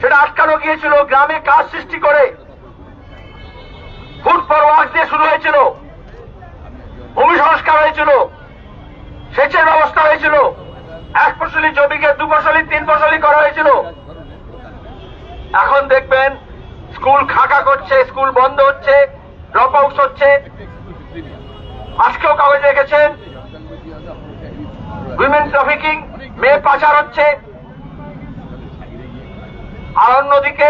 সেটা আটকানো গিয়েছিল, গ্রামে কাজ সৃষ্টি করে। ফুড ফর ওয়ার্ক দিয়ে শুরু হয়েছিল। ভূমি সংস্কার হয়েছিল। সেচের ব্যবস্থা হয়েছিল। এক ফসলি জমিকে দু ফসলি, তিন ফসলি করা হয়েছিল। এখন দেখবেন, স্কুল খাকা করছে, স্কুল বন্ধ হচ্ছে, ড্রপ আউট হচ্ছে। আজকেও কাগজ রেখেছেন। উইমেন ট্রাফিকিং মেয়ে পাচার হচ্ছে। আর অন্যদিকে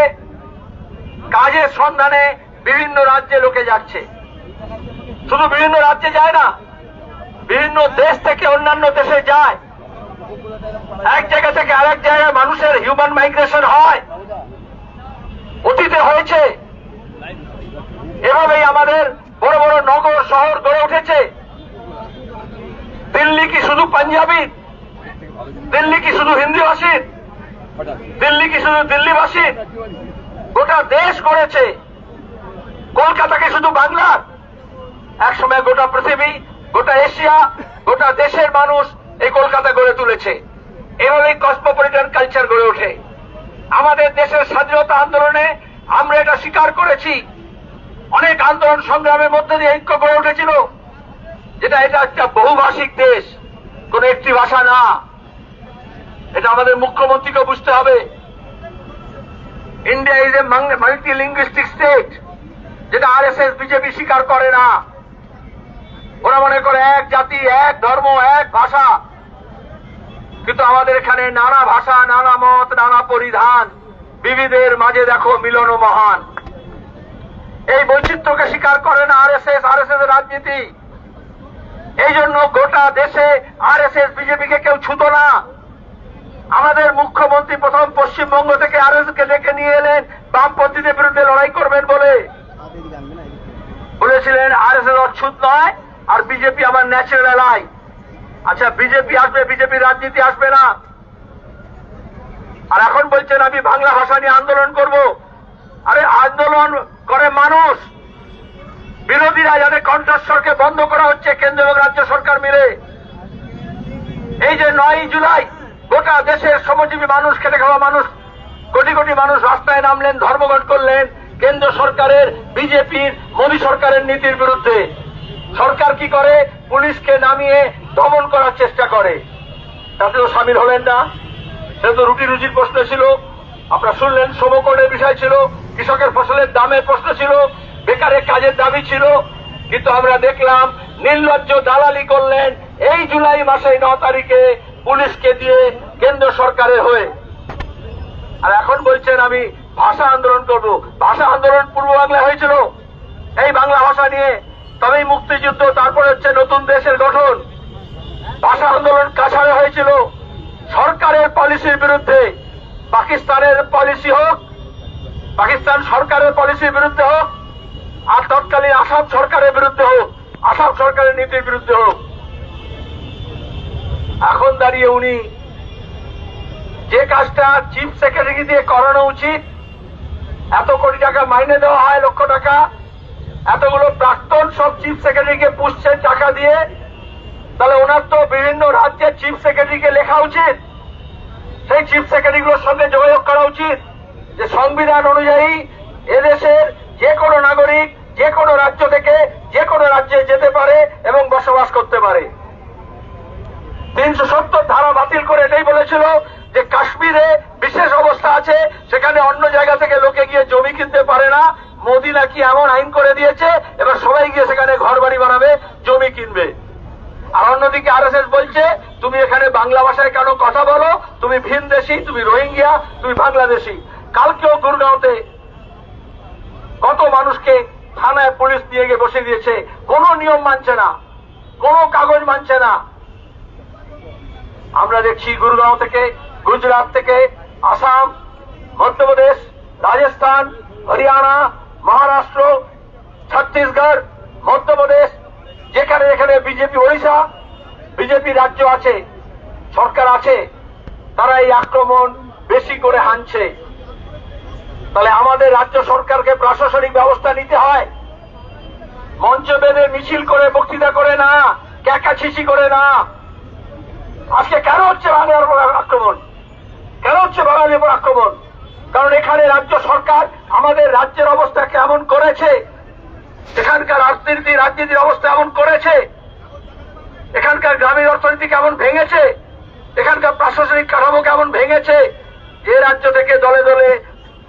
কাজের সন্ধানে বিভিন্ন রাজ্যে লোকে যাচ্ছে। শুধু বিভিন্ন রাজ্যে যায় না, বিভিন্ন দেশ থেকে অন্যান্য দেশে যায়। এক জায়গা থেকে আরেক জায়গায় মানুষের হিউম্যান মাইগ্রেশন হয়। অতীতে হয়েছে। এভাবেই আমাদের বড় বড় নগর, শহর গড়ে উঠেছে। দিল্লি কি শুধু পাঞ্জাবি? দিল্লি কি শুধু হিন্দিভাষীর দিল্লি কি শুধু দিল্লিবাসীর গোটা দেশ গড়েছে কলকাতাকে শুধু বাংলার? একসময় গোটা পৃথিবী, গোটা এশিয়া, গোটা দেশের মানুষ এই কলকাতা গড়ে তুলেছে। এভাবেই কসমোপলিটন কালচার গড়ে ওঠে। আমাদের দেশের স্বাধীনতা আন্দোলনে আমরা এটা স্বীকার করেছি। অনেক আন্দোলন সংগ্রামের মধ্যে দিয়ে ঐক্য গড়ে উঠেছিল। যেটা এটা একটা বহুভাষিক দেশ। কোন একটি ভাষা না। এটা আমাদের মুখ্যমন্ত্রীকে বুঝতে হবে। India is a multi linguistic state যেটা আর বিজেপি স্বীকার করে না। ওরা মনে করে এক জাতি, এক ধর্ম, এক ভাষা। কিন্তু আমাদের এখানে নানা ভাষা, নানা মত, নানা পরিধান, বিবিধের মাঝে দেখো মিলন মহান। এই বৈচিত্র্যকে স্বীকার করে না R S S R S S রাজনীতি। এই জন্য গোটা দেশে আর এস এস বিজেপিকে কেউ ছুতো না। আমাদের মুখ্যমন্ত্রী প্রথম পশ্চিমবঙ্গ থেকে আর কে ডেকে নিয়ে এলেন। বামপন্থীদের বিরুদ্ধে লড়াই করবেন বলে। বলেছিলেন আর এস এস অচ্ছুত নয় আর বিজেপি আমার ন্যাচারাল এলাই আচ্ছা বিজেপি আসবে বিজেপি রাজনীতি আসবে না। আর এখন বলছেন, আমি বাংলা ভাষা নিয়ে আন্দোলন করব। আরে, আন্দোলন করে মানুষ। বিরোধীরা যাদের কণ্ঠস্বরকে বন্ধ করা হচ্ছে, কেন্দ্র এবং রাজ্য সরকার মিলে। এই যে নয় জুলাই গোটা দেশের শ্রমজীবী মানুষ, খেটে খাওয়া মানুষ, কোটি কোটি মানুষ রাস্তায় নামলেন, ধর্মঘট করলেন, কেন্দ্র সরকারের, বিজেপির, মোদী সরকারের নীতির বিরুদ্ধে। সরকার কি করে? পুলিশকে নামিয়ে দমন করার চেষ্টা করে। তাতেও সামিল হলেন না। সেটা তো রুটি রুজির প্রশ্ন ছিল। আপনারা শুনলেন সমকরণের বিষয় ছিল, কৃষকের ফসলের দামের প্রশ্ন ছিল, বেকারের কাজের দাবি ছিল। কিন্তু আমরা দেখলাম, নির্লজ্জ দালালি করলেন এই জুলাই মাসে ন তারিখে পুলিশকে দিয়ে কেন্দ্র সরকারের হয়ে। আর এখন বলছেন আমি ভাষা আন্দোলন করব। ভাষা আন্দোলন পূর্ব বাংলায় হয়েছিল। এই বাংলা ভাষা নিয়ে তবেই মুক্তিযুদ্ধ, তারপরে হচ্ছে নতুন দেশের গঠন। ভাষা আন্দোলন কাছাড়ে হয়েছিল। সরকারের পলিসির বিরুদ্ধে, পাকিস্তানের পলিসি হোক, পাকিস্তান সরকারের পলিসির বিরুদ্ধে হোক, আর তৎকালীন আসাম সরকারের বিরুদ্ধে হোক, আসাম সরকারের নীতির বিরুদ্ধে হোক। এখন দাঁড়িয়ে উনি যে কাজটা চিফ সেক্রেটারি দিয়ে করানো উচিত, এত কোটি টাকা মাইনে দেওয়া হয়, লক্ষ টাকা, এতগুলো প্রাক্তন সব চিফ সেক্রেটারিকে পুষছেন টাকা দিয়ে, তাহলে ওনার তো বিভিন্ন রাজ্যের চিফ সেক্রেটারিকে লেখা উচিত। সেই চিফ সেক্রেটারিগুলোর সঙ্গে যোগাযোগ করা উচিত যে সংবিধান অনুযায়ী এদেশের যে কোনো নাগরিক, যে কোনো রাজ্য থেকে যে কোনো রাজ্যে যেতে পারে এবং বসবাস করতে পারে। তিনশো সত্তর ধারা বাতিল করে এটাই বলেছিল যে কাশ্মীরে বিশেষ অবস্থা আছে, সেখানে অন্য জায়গা থেকে লোকে গিয়ে জমি কিনতে পারে না। মোদি নাকি এমন আইন করে দিয়েছে, এবার সবাই গিয়ে সেখানে ঘর বাড়ি বানাবে, জমি কিনবে। আর অন্যদিকে আর বলছে, তুমি এখানে বাংলা ভাষায় কেন কথা বলো? তুমি ভিন দেশি, তুমি রোহিঙ্গিয়া তুমি বাংলাদেশি। কালকেও গুরগাঁওতে কত মানুষকে থানায় পুলিশ নিয়ে গিয়ে বসে দিয়েছে। কোনো নিয়ম মানছে না, কোনো কাগজ মানছে না। আমরা দেখছি গুরগাঁও থেকে, গুজরাট থেকে, আসাম, মধ্যপ্রদেশ, রাজস্থান, হরিয়ানা, মহারাষ্ট্র, ছত্তিশগড়, মধ্যপ্রদেশ, যেখানে যেখানে বিজেপি, ওড়িশা, বিজেপি রাজ্য আছে, সরকার আছে, তারা এই আক্রমণ বেশি করে হানছে। তাহলে আমাদের রাজ্য সরকারকে প্রশাসনিক ব্যবস্থা নিতে হয়। মঞ্চ বেঁধে মিছিল করে বক্তৃতা করে না, ক্যাকাছিচি করে না। আজকে কেন হচ্ছে বাংলার উপর আক্রমণ? কেন হচ্ছে বাঙালির উপর আক্রমণ? কারণ এখানে রাজ্য সরকার আমাদের রাজ্যের অবস্থা কেমন করেছে? এখানকার অর্থনীতি রাজনীতির অবস্থা এমন করেছে? এখানকার গ্রামীণ অর্থনীতি কেমন ভেঙেছে? এখানকার প্রশাসনিক কাঠামো কেমন ভেঙেছে? যে রাজ্য থেকে দলে দলে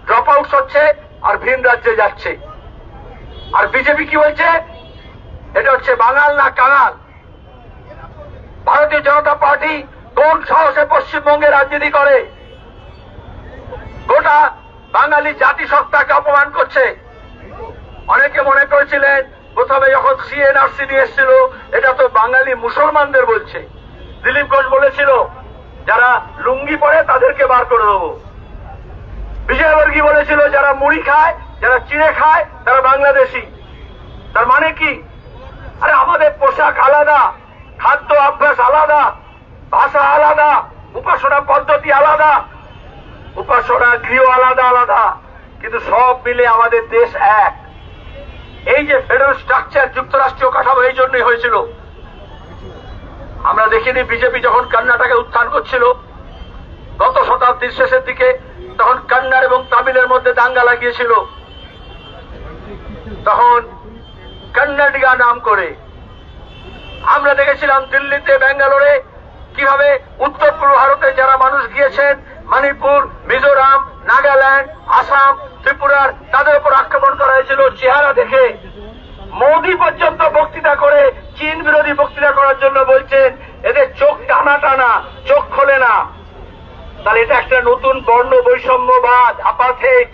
ড্রপ আউট হচ্ছে আর ভিন রাজ্যে যাচ্ছে। আর বিজেপি কি বলছে? এটা হচ্ছে বাঙাল না কাঙাল? ভারতীয় জনতা পার্টি কোন সাহসে পশ্চিমবঙ্গে রাজনীতি করে? গোটা বাঙালি জাতিসত্তাকে অপমান করছে। অনেকে মনে করেছিলেন, প্রথমে যখন সিএনআরসি নিয়ে এসেছিল, এটা তো বাঙালি মুসলমানদের বলছে। দিলীপ ঘোষ বলেছিল, যারা লুঙ্গি পরে তাদেরকে বার করে দেবো। বিজয়বর্গী বলেছিল, যারা মুড়ি খায়, যারা চিড়ে খায়, তারা বাংলাদেশি। তার মানে কি? আরে আমাদের পোশাক আলাদা খাদ্য অভ্যাস আলাদা, ভাষা আলাদা, উপাসনা পদ্ধতি আলাদা, উপাসনা গৃহ আলাদা আলাদা, কিন্তু সব মিলে আমাদের দেশ এক। এই যে ফেডারেল স্ট্রাকচার যুক্তরাষ্ট্রীয় কাঠামো এই জন্যই হয়েছিল। আমরা দেখিনি বিজেপি যখন কর্ণাটকে উত্থান করছিল, গত শতাব্দীর শেষের দিকে তখন কন্নড় এবং তামিলের মধ্যে দাঙ্গা লাগিয়েছিল। তখন কন্নডিগা নাম করে আমরা দেখেছিলাম দিল্লিতে, ব্যাঙ্গালোরে কীভাবে উত্তর পূর্ব ভারতে যারা মানুষ গিয়েছেন, মণিপুর, মিজোরাম, নাগাল্যান্ড, আসাম, ত্রিপুরার, তাদের উপর আক্রমণ করা হয়েছিল চেহারা দেখে। মোদী পর্যন্ত বক্তৃতা করে, চীন বিরোধী বক্তৃতা করার জন্য বলছেন, এদের চোখ টানা টানা, চোখ খোলে না। তাহলে এটা একটা নতুন বর্ণ বৈষম্যবাদ আপাথেট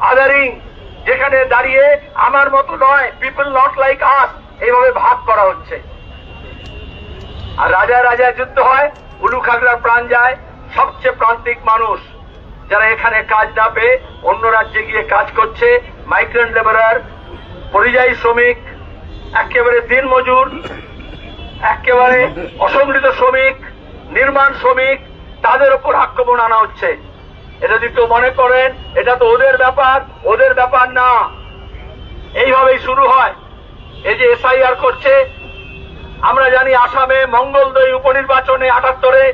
আদারিং, যেখানে দাঁড়িয়ে আমার মতো নয় পিপল নট লাইক আস এইভাবে ভাগ করা হচ্ছে। আর রাজা রাজা যুদ্ধ হয়, উলু খাগড়ার প্রাণ যায়, সবচেয়ে প্রান্তিক মানুষ যারা এখানে কাজ না পেয়ে অন্য রাজ্যে গিয়ে কাজ করছে মাইগ্রেন্ট লেবারার পরিযায়ী শ্রমিক, একেবারে দিন মজুর, একেবারে অসংগঠিত শ্রমিক, নির্মাণ শ্রমিক, তাদের উপর আক্রমণ আনা হচ্ছে। এটা যদি মনে করেন, এটা তো ওদের ব্যাপার ওদের ব্যাপার না। এইভাবেই শুরু হয়। এই যে এসআইআর করছে আমরা জানি আসামে মঙ্গলদৈ উপনির্বাচনে আটাত্তরে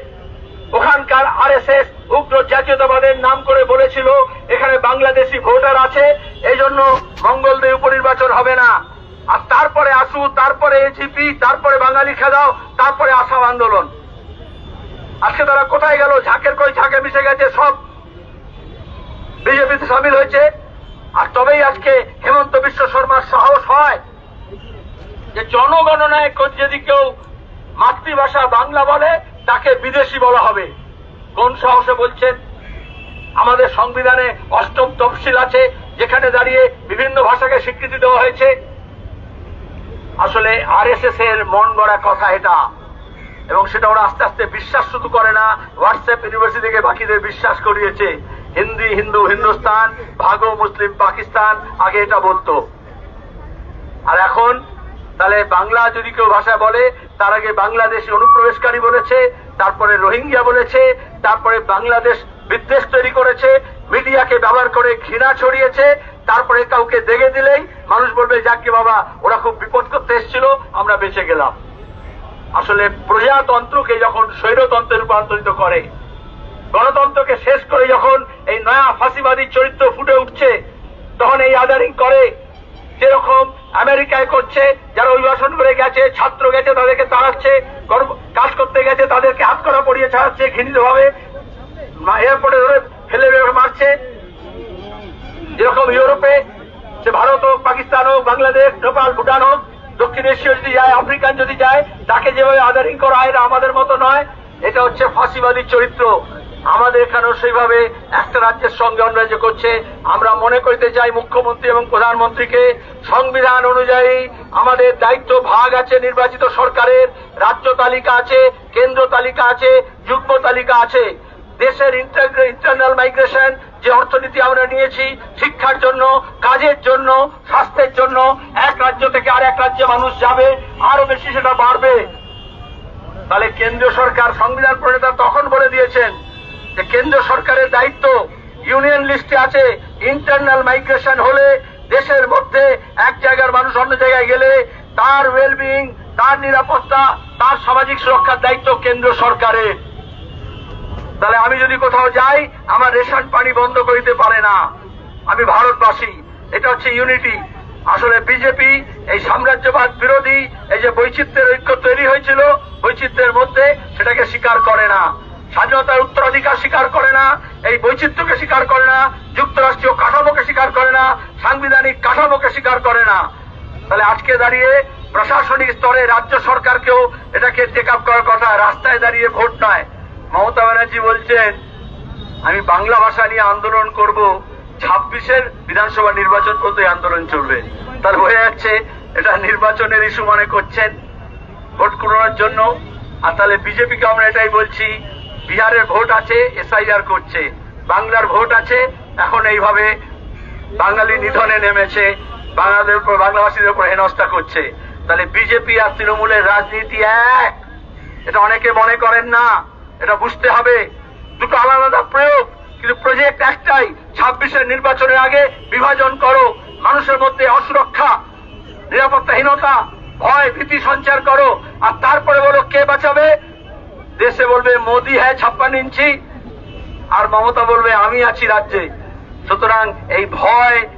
ওখানকার আরএসএস উগ্র জাতীয়তাবাদের নাম করে বলেছিল, এখানে বাংলাদেশি ভোটার আছে এই জন্য মঙ্গলদৈ উপনির্বাচন হবে না। আর তারপরে আসু, তারপরে এজিপি তারপরে বাঙালি খেদাও, তারপরে আসাম আন্দোলন। আজকে তারা কোথায় গেল? ঝাঁকের কই ঝাঁকে মিশে গেছে সব। বিজেপিতে সামিল হয়েছে। আর তবেই আজকে হেমন্ত বিশ্ব শর্মার সাহস হয়। যে জনগণনায় যদি কেউ মাতৃভাষা বাংলা বলে, তাকে বিদেশি বলা হবে। কোন সাহসে বলছেন? আমাদের সংবিধানে অষ্টম তফসিল আছে, যেখানে দাঁড়িয়ে বিভিন্ন ভাষাকে স্বীকৃতি দেওয়া হয়েছে। আসলে আরএসএস এর মন গড়া কথা এটা। এবং সেটা ওরা আস্তে আস্তে বিশ্বাস শুধু করে না হোয়াটসঅ্যাপ ইউনিভার্সিটি থেকে বাকিদের বিশ্বাস করিয়েছে। হিন্দি, হিন্দু, হিন্দুস্তান, ভাগো, মুসলিম, পাকিস্তান, আগে এটা বলতো। আর এখন বাংলা যদি কেউ ভাষা বলে, তার আগে বাংলাদেশি অনুপ্রবেশকারী বলেছে, তারপরে রোহিঙ্গা বলেছে, তারপরে বাংলাদেশ বিদ্বেষ তৈরি করেছে, মিডিয়াকে ব্যবহার করে ঘৃণা ছড়িয়েছে, তারপরে কাউকে দেখে দিলেই মানুষ বলবে, যাকে বাবা, ওরা খুব বিপদ করতে এসেছিল, আমরা বেঁচে গেলাম। আসলে প্রজাতন্ত্রকে যখন স্বৈরতন্ত্রে রূপান্তরিত করে, গণতন্ত্রকে শেষ করে যখন এই নয়া ফাঁসিবাদী চরিত্র ফুটে উঠছে, তখন এই আদারিং করে, যেরকম আমেরিকায় করছে, যারা অভিবাসন করে গেছে, ছাত্র গেছে, তাদেরকে তাড়াচ্ছে কাজ করতে গেছে, তাদেরকে হাত করা পড়িয়ে ছাড়াচ্ছে ঘৃণিত ভাবে এয়ারপোর্টে ধরে ফেলে মারছে। যেরকম ইউরোপে, সে ভারত হোক, পাকিস্তান হোক, বাংলাদেশ, নেপাল, ভুটান হোক, দক্ষিণ এশীয় যদি যায়, আফ্রিকান যদি যায়, তাকে যেভাবে আদারিং করা হয় আমাদের মতো নয়। এটা হচ্ছে ফাঁসিবাদী চরিত্র। আমাদের এখানেও সেইভাবে একটা রাজ্যের সঙ্গে অন্য রাজ্য করছে। আমরা মনে করতে চাই মুখ্যমন্ত্রী এবং প্রধানমন্ত্রীকে সংবিধান অনুযায়ী আমাদের দায়িত্ব ভাগ আছে, নির্বাচিত সরকারের রাজ্য তালিকা আছে, কেন্দ্র তালিকা আছে, যুগ্ম তালিকা আছে। দেশের ইন্টারনাল মাইগ্রেশন যে অর্থনীতি আমরা নিয়েছি, শিক্ষার জন্য, কাজের জন্য, স্বাস্থ্যের জন্য, এক রাজ্য থেকে আর এক রাজ্যে মানুষ যাবে, আরও বেশি সেটা বাড়বে। তাহলে কেন্দ্রীয় সরকার সংবিধান প্রণেতা তখন বলে দিয়েছেন যে কেন্দ্র সরকারের দায়িত্ব ইউনিয়ন লিস্টে আছে ইন্টারনাল মাইগ্রেশন হলে দেশের মধ্যে এক জায়গার মানুষ অন্য জায়গায় গেলে তার ওয়েলবিং তার নিরাপত্তা, তার সামাজিক সুরক্ষার দায়িত্ব কেন্দ্র সরকারের। তাহলে আমি যদি কোথাও যাই, আমার রেশন পানি বন্ধ করিতে পারে না। আমি ভারতবাসী, এটা হচ্ছে ইউনিটি আসলে বিজেপি এই সাম্রাজ্যবাদ বিরোধী, এই যে বৈচিত্র্যের ঐক্য তৈরি হয়েছিল, বৈচিত্র্যের মধ্যে সেটাকে স্বীকার করে না। স্বাধীনতার উত্তরাধিকার স্বীকার করে না, এই বৈচিত্র্যকে স্বীকার করে না, যুক্তরাষ্ট্রীয় কাঠামোকে স্বীকার করে না, সাংবিধানিক কাঠামোকে স্বীকার করে না। তাহলে আজকে দাঁড়িয়ে প্রশাসনিক স্তরে রাজ্য সরকারকেও এটাকে টেক আপ করার কথা রাস্তায় দাঁড়িয়ে ভোট নয়। মমতা ব্যানার্জি বলছেন, আমি বাংলা ভাষা নিয়ে আন্দোলন করব, ছাব্বিশের বিধানসভা নির্বাচন পর্যন্ত আন্দোলন চলবে। তার হয়ে যাচ্ছে এটা নির্বাচনের ইস্যু মনে করছেন ভোট করানোর জন্য। আর তাহলে বিজেপিকে আমরা এটাই বলছি বিহারের ভোট আছে এসআইআর করছে। বাংলার ভোট আছে, এখন এইভাবে বাঙালি নিধনে নেমেছে বাংলাদের উপর বাংলাভাষীদের উপর হেনস্থা করছে। তাহলে বিজেপি আর তৃণমূলের রাজনীতি এক। এটা অনেকে মনে করেন না, এটা বুঝতে হবে। দুটো আলাদা আলাদা প্রয়োগ, কিন্তু প্রজেক্ট একটাই, ছাব্বিশের নির্বাচনের আগে বিভাজন করো। মানুষের মধ্যে অসুরক্ষা, নিরাপত্তাহীনতা, ভয়, ভীতি সঞ্চার করো। আর তারপরে বলো কে বাঁচাবে? দেশে বলবে, মোদি হ্যাঁ ছাপ্পান্ন ইঞ্চি। আর মমতা বলবে, আমি আছি রাজ্যে। সুতরাং এই ভয়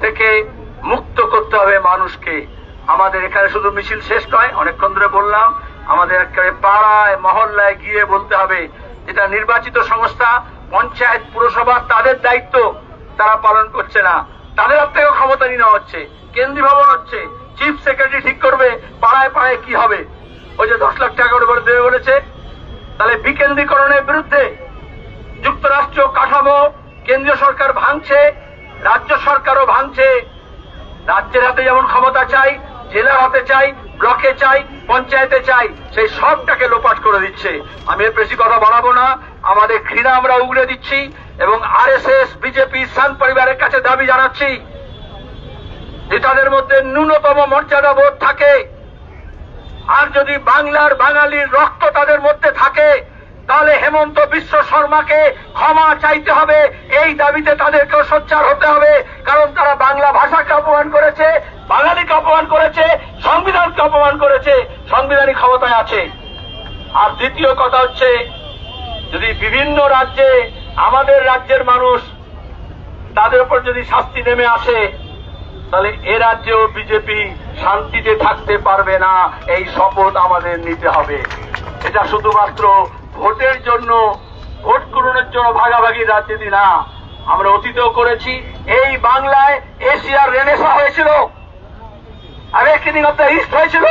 থেকে মুক্ত করতে হবে মানুষকে। আমাদের এখানে শুধু মিছিল শেষ নয়, অনেকক্ষণ ধরে বললাম, আমাদের একেবারে পাড়ায়, মহল্লায় গিয়ে বলতে হবে যেটা নির্বাচিত সংস্থা, পঞ্চায়েত, পুরসভা, তাদের দায়িত্ব, তারা পালন করছে না। তাদের হাত থেকেও ক্ষমতা নেওয়া হচ্ছে, কেন্দ্রীয় ভবন হচ্ছে, চিফ সেক্রেটারি ঠিক করবে, পাড়ায় পাড়ায় কি হবে? ওই যে দশ লাখ টাকা করে দেবে বলেছে তাহলে বিকেন্দ্রীকরণের বিরুদ্ধে যুক্তরাষ্ট্র কাঠামো কেন্দ্রীয় সরকার ভাঙছে, রাজ্য সরকারও ভাঙছে। রাজ্যের হাতে যেমন ক্ষমতা চাই, জেলার হাতে চাই, ব্লকে চাই, পঞ্চায়েতে চাই, সেই সবটাকে লোপাট করে দিচ্ছে। আমি এর বেশি কথা বাড়াবো না। আমাদের ঘৃণা আমরা উগড়ে দিচ্ছি এবং আর এস এস বিজেপি, সান পরিবারের কাছে দাবি জানাচ্ছি। যে তাদের মধ্যে ন্যূনতম মর্যাদা বোধ থাকে। যদি বাংলার বাঙালির রক্ত তাদের মধ্যে থাকে, তাহলে হেমন্ত বিশ্ব শর্মাকে ক্ষমা চাইতে হবে। এই দাবিতে তাদেরকেও সোচ্চার হতে হবে, কারণ তারা বাংলা ভাষাকে অপমান করেছে, বাঙালিকে অপমান করেছে, সংবিধানকে অপমান করেছে, সংবিধানিক ক্ষমতায় আছে। আর দ্বিতীয় কথা হচ্ছে, যদি বিভিন্ন রাজ্যে, আমাদের রাজ্যের মানুষ তাদের উপর যদি শাস্তি নেমে আসে তাহলে এ রাজ্যেও বিজেপি শান্তিতে থাকতে পারবে না, এই শপথ আমাদের নিতে হবে। এটা শুধুমাত্র ভোটের জন্য, ভোট গ্রহণের জন্য ভাগাভাগি রাজনীতি না, আমরা অতীতেও করেছি, এই বাংলায় এশিয়ার রেনেসা হয়েছিল আওয়েকেনিং অফ দ্য ইস্ট হয়েছিল।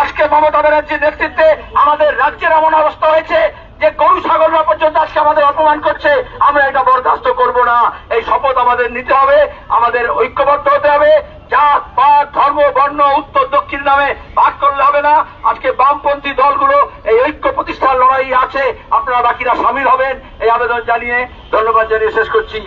আজকে মমতা ব্যানার্জির নেতৃত্বে আমাদের রাজ্যের এমন অবস্থা হয়েছে যে গরু আচার্য দাসকে আমাদের অপমান করছে, আমরা এটা বরদাস্ত করব না। এই শপথ আমাদের নিতে হবে, আমাদের ঐক্যবদ্ধ হতে হবে। জাত, পাত, ধর্ম, বর্ণ, উত্তর, দক্ষিণ নামে ভাগ করলে হবে না। আজকে বামপন্থী দলগুলো এই ঐক্য প্রতিষ্ঠার লড়াই আছে। আপনারা বাকিরা সামিল হবেন। এই আবেদন জানিয়ে ধন্যবাদ জানিয়ে শেষ করছি।